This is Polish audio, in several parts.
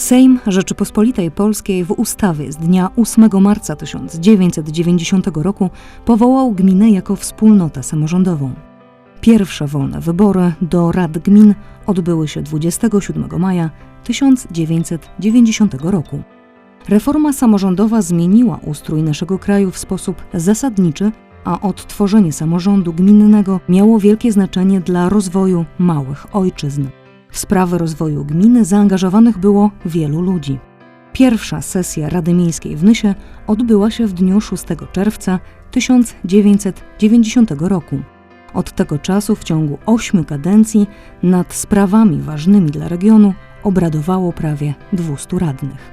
Sejm Rzeczypospolitej Polskiej w ustawie z dnia 8 marca 1990 roku powołał gminę jako wspólnotę samorządową. Pierwsze wolne wybory do rad gmin odbyły się 27 maja 1990 roku. Reforma samorządowa zmieniła ustrój naszego kraju w sposób zasadniczy, a odtworzenie samorządu gminnego miało wielkie znaczenie dla rozwoju małych ojczyzn. W sprawy rozwoju gminy zaangażowanych było wielu ludzi. Pierwsza sesja Rady Miejskiej w Nysie odbyła się w dniu 6 czerwca 1990 roku. Od tego czasu w ciągu ośmiu kadencji nad sprawami ważnymi dla regionu obradowało prawie 200 radnych.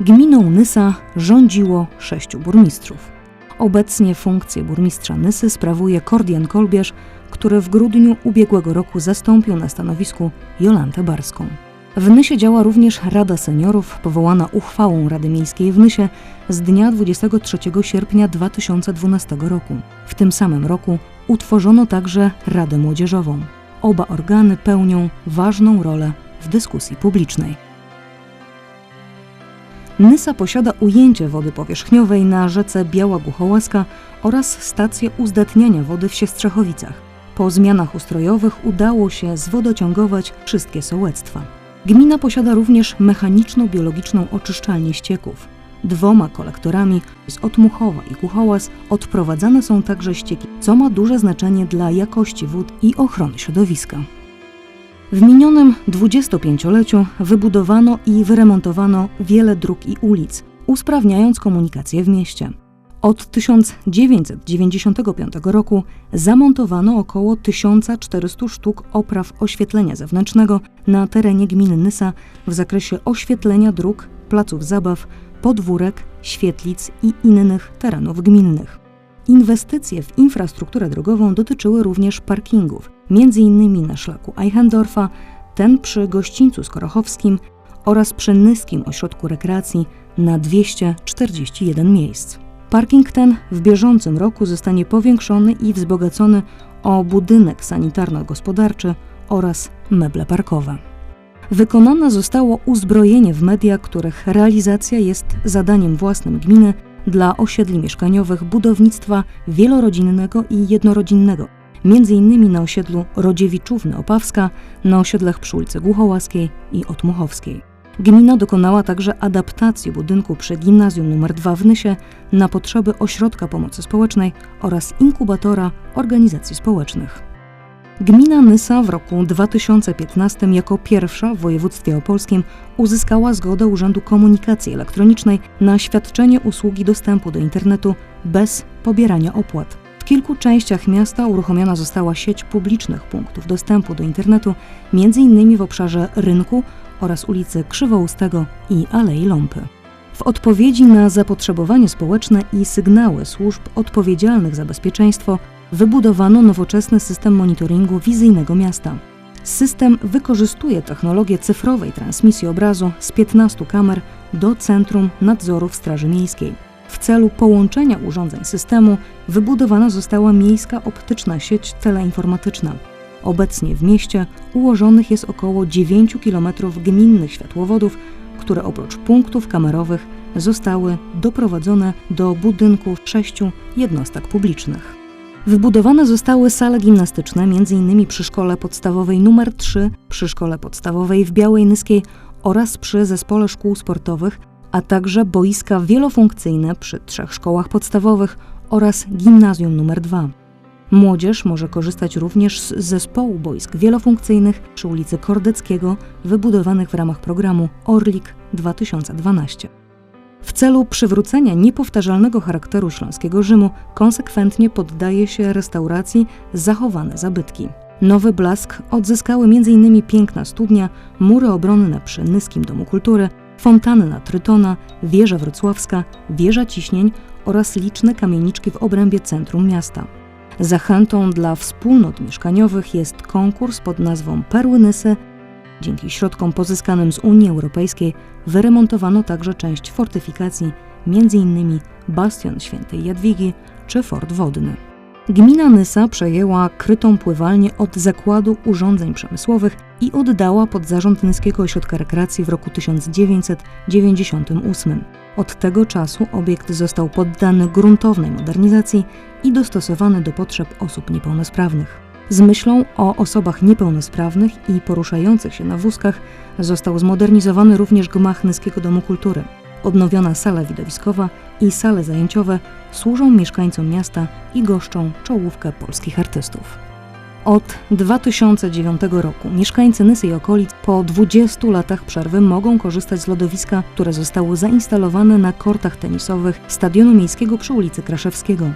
Gminą Nysa rządziło sześciu burmistrzów. Obecnie funkcję burmistrza Nysy sprawuje Kordian Kolbierz, który w grudniu ubiegłego roku zastąpił na stanowisku Jolantę Barską. W Nysie działa również Rada Seniorów, powołana uchwałą Rady Miejskiej w Nysie z dnia 23 sierpnia 2012 roku. W tym samym roku utworzono także Radę Młodzieżową. Oba organy pełnią ważną rolę w dyskusji publicznej. Nysa posiada ujęcie wody powierzchniowej na rzece Biała Głuchołaska oraz stację uzdatniania wody w Siestrzechowicach. Po zmianach ustrojowych udało się zwodociągować wszystkie sołectwa. Gmina posiada również mechaniczno-biologiczną oczyszczalnię ścieków. Dwoma kolektorami z Otmuchowa i Kuchołas odprowadzane są także ścieki, co ma duże znaczenie dla jakości wód i ochrony środowiska. W minionym 25-leciu wybudowano i wyremontowano wiele dróg i ulic, usprawniając komunikację w mieście. Od 1995 roku zamontowano około 1400 sztuk opraw oświetlenia zewnętrznego na terenie gminy Nysa w zakresie oświetlenia dróg, placów zabaw, podwórek, świetlic i innych terenów gminnych. Inwestycje w infrastrukturę drogową dotyczyły również parkingów, m.in. na szlaku Eichendorfa, ten przy gościńcu Skorochowskim oraz przy Nyskim Ośrodku Rekreacji na 241 miejsc. Parking ten w bieżącym roku zostanie powiększony i wzbogacony o budynek sanitarno-gospodarczy oraz meble parkowe. Wykonane zostało uzbrojenie w media, których realizacja jest zadaniem własnym gminy dla osiedli mieszkaniowych budownictwa wielorodzinnego i jednorodzinnego, m.in. na osiedlu Rodziewiczówny Opawska, na osiedlach przy ulicy Głuchołaskiej i Otmuchowskiej. Gmina dokonała także adaptacji budynku przy gimnazjum nr 2 w Nysie na potrzeby ośrodka pomocy społecznej oraz inkubatora organizacji społecznych. Gmina Nysa w roku 2015 jako pierwsza w województwie opolskim uzyskała zgodę Urzędu Komunikacji Elektronicznej na świadczenie usługi dostępu do internetu bez pobierania opłat. Kilku częściach miasta uruchomiona została sieć publicznych punktów dostępu do internetu, m.in. w obszarze rynku oraz ulicy Krzywoustego i Alei Ląpy. W odpowiedzi na zapotrzebowanie społeczne i sygnały służb odpowiedzialnych za bezpieczeństwo wybudowano nowoczesny system monitoringu wizyjnego miasta. System wykorzystuje technologię cyfrowej transmisji obrazu z 15 kamer do Centrum Nadzorów Straży Miejskiej. W celu połączenia urządzeń systemu wybudowana została miejska optyczna sieć teleinformatyczna. Obecnie w mieście ułożonych jest około 9 km gminnych światłowodów, które oprócz punktów kamerowych zostały doprowadzone do budynków sześciu jednostek publicznych. Wybudowane zostały sale gimnastyczne, m.in. przy szkole podstawowej nr 3, przy szkole podstawowej w Białej Nyskiej oraz przy zespole szkół sportowych, a także boiska wielofunkcyjne przy trzech szkołach podstawowych oraz gimnazjum nr 2. Młodzież może korzystać również z zespołu boisk wielofunkcyjnych przy ulicy Kordeckiego, wybudowanych w ramach programu Orlik 2012. W celu przywrócenia niepowtarzalnego charakteru śląskiego Rzymu konsekwentnie poddaje się restauracji zachowane zabytki. Nowy blask odzyskały m.in. piękna studnia, mury obronne przy Nyskim Domu Kultury, fontanna Trytona, wieża wrocławska, wieża ciśnień oraz liczne kamieniczki w obrębie centrum miasta. Zachętą dla wspólnot mieszkaniowych jest konkurs pod nazwą Perły Nysy. Dzięki środkom pozyskanym z Unii Europejskiej wyremontowano także część fortyfikacji, m.in. bastion świętej Jadwigi czy fort wodny. Gmina Nysa przejęła krytą pływalnię od Zakładu Urządzeń Przemysłowych i oddała pod zarząd Nyskiego Ośrodka Rekreacji w roku 1998. Od tego czasu obiekt został poddany gruntownej modernizacji i dostosowany do potrzeb osób niepełnosprawnych. Z myślą o osobach niepełnosprawnych i poruszających się na wózkach został zmodernizowany również gmach Nyskiego Domu Kultury. Odnowiona sala widowiskowa i sale zajęciowe służą mieszkańcom miasta i goszczą czołówkę polskich artystów. Od 2009 roku mieszkańcy Nysy i okolic po 20 latach przerwy mogą korzystać z lodowiska, które zostało zainstalowane na kortach tenisowych stadionu miejskiego przy ulicy Kraszewskiego.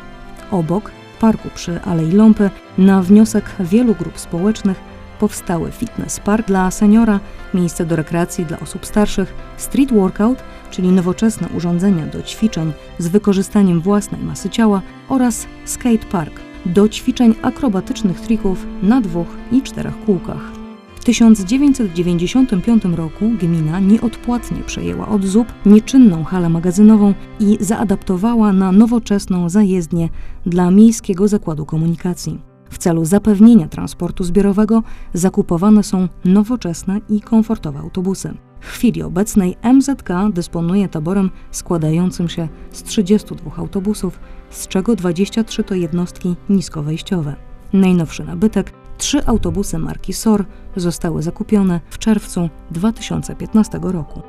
Obok, w parku przy Alei Ląpy, na wniosek wielu grup społecznych powstały fitness park dla seniora, miejsce do rekreacji dla osób starszych, street workout, czyli nowoczesne urządzenia do ćwiczeń z wykorzystaniem własnej masy ciała oraz skate park do ćwiczeń akrobatycznych trików na dwóch i czterech kółkach. W 1995 roku gmina nieodpłatnie przejęła od ZUP nieczynną halę magazynową i zaadaptowała na nowoczesną zajezdnię dla Miejskiego Zakładu Komunikacji. W celu zapewnienia transportu zbiorowego zakupowane są nowoczesne i komfortowe autobusy. W chwili obecnej MZK dysponuje taborem składającym się z 32 autobusów, z czego 23 to jednostki niskowejściowe. Najnowszy nabytek, trzy autobusy marki SOR, zostały zakupione w czerwcu 2015 roku.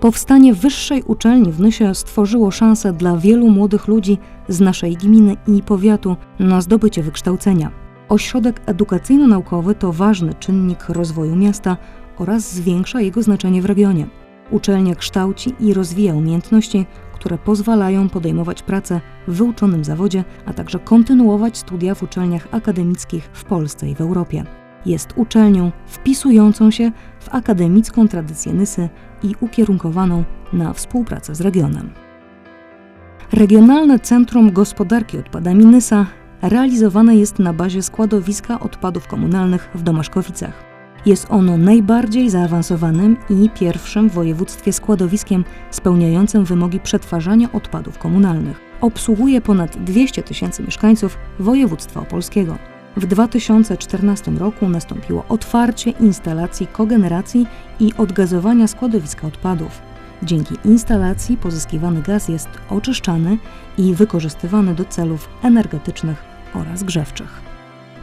Powstanie wyższej uczelni w Nysie stworzyło szansę dla wielu młodych ludzi z naszej gminy i powiatu na zdobycie wykształcenia. Ośrodek edukacyjno-naukowy to ważny czynnik rozwoju miasta oraz zwiększa jego znaczenie w regionie. Uczelnia kształci i rozwija umiejętności, które pozwalają podejmować pracę w wyuczonym zawodzie, a także kontynuować studia w uczelniach akademickich w Polsce i w Europie. Jest uczelnią wpisującą się w akademicką tradycję Nysy i ukierunkowaną na współpracę z regionem. Regionalne Centrum Gospodarki Odpadami Nysa realizowane jest na bazie składowiska odpadów komunalnych w Domaszkowicach. Jest ono najbardziej zaawansowanym i pierwszym w województwie składowiskiem spełniającym wymogi przetwarzania odpadów komunalnych. Obsługuje ponad 200 tysięcy mieszkańców województwa opolskiego. W 2014 roku nastąpiło otwarcie instalacji kogeneracji i odgazowania składowiska odpadów. Dzięki instalacji pozyskiwany gaz jest oczyszczany i wykorzystywany do celów energetycznych oraz grzewczych.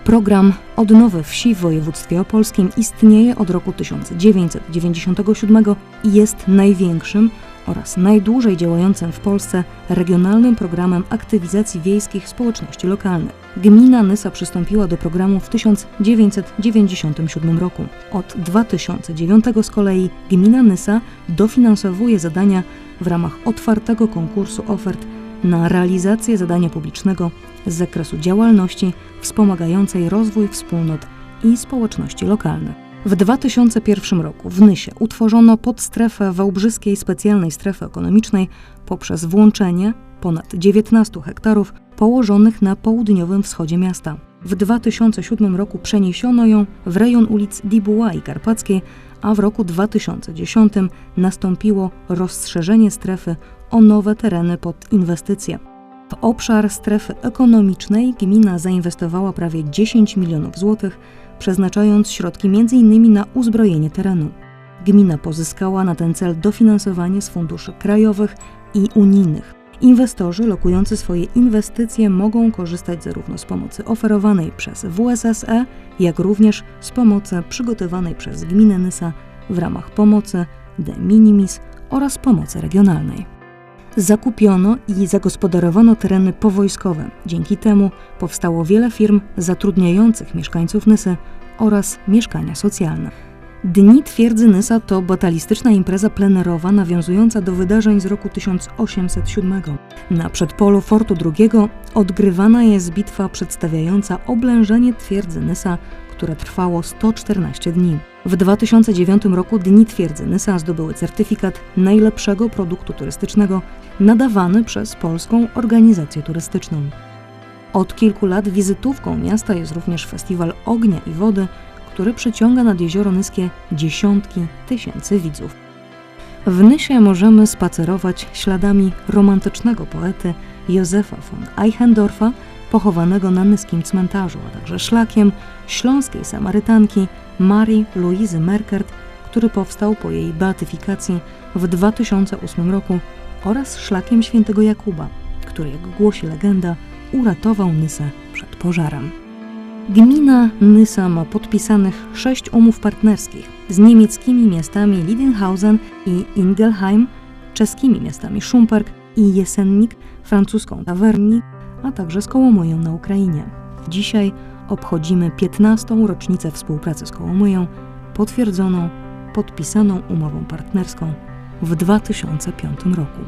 Program Odnowy Wsi w województwie opolskim istnieje od roku 1997 i jest największym oraz najdłużej działającym w Polsce regionalnym programem aktywizacji wiejskich społeczności lokalnych. Gmina Nysa przystąpiła do programu w 1997 roku. Od 2009 z kolei gmina Nysa dofinansowuje zadania w ramach otwartego konkursu ofert na realizację zadania publicznego z zakresu działalności wspomagającej rozwój wspólnot i społeczności lokalnych. W 2001 roku w Nysie utworzono podstrefę Wałbrzyskiej Specjalnej Strefy Ekonomicznej poprzez włączenie ponad 19 hektarów położonych na południowym wschodzie miasta. W 2007 roku przeniesiono ją w rejon ulic Dibuła i Karpackiej, a w roku 2010 nastąpiło rozszerzenie strefy o nowe tereny pod inwestycje. W obszar strefy ekonomicznej gmina zainwestowała prawie 10 milionów złotych, przeznaczając środki m.in. na uzbrojenie terenu. Gmina pozyskała na ten cel dofinansowanie z funduszy krajowych i unijnych. Inwestorzy lokujący swoje inwestycje mogą korzystać zarówno z pomocy oferowanej przez WSSE, jak również z pomocy przygotowanej przez gminę Nysa w ramach pomocy de minimis oraz pomocy regionalnej. Zakupiono i zagospodarowano tereny powojskowe. Dzięki temu powstało wiele firm zatrudniających mieszkańców Nysy oraz mieszkania socjalne. Dni Twierdzy Nysa to batalistyczna impreza plenerowa nawiązująca do wydarzeń z roku 1807. Na przedpolu Fortu II odgrywana jest bitwa przedstawiająca oblężenie Twierdzy Nysa, które trwało 114 dni. W 2009 roku Dni Twierdzy Nysa zdobyły certyfikat najlepszego produktu turystycznego nadawany przez Polską Organizację Turystyczną. Od kilku lat wizytówką miasta jest również Festiwal Ognia i Wody, który przyciąga nad jezioro Nyskie dziesiątki tysięcy widzów. W Nysie możemy spacerować śladami romantycznego poety Józefa von Eichendorfa pochowanego na Nyskim cmentarzu, a także szlakiem śląskiej Samarytanki Marii Louizy Merkert, który powstał po jej beatyfikacji w 2008 roku oraz szlakiem świętego Jakuba, który, jak głosi legenda, uratował Nysę przed pożarem. Gmina Nysa ma podpisanych sześć umów partnerskich z niemieckimi miastami Liedenhausen i Ingelheim, czeskimi miastami Szumperk i Jesennik, francuską Tawerni, a także z Kołomoją na Ukrainie. Dzisiaj obchodzimy 15. rocznicę współpracy z Kołomoją, potwierdzoną, podpisaną umową partnerską w 2005 roku.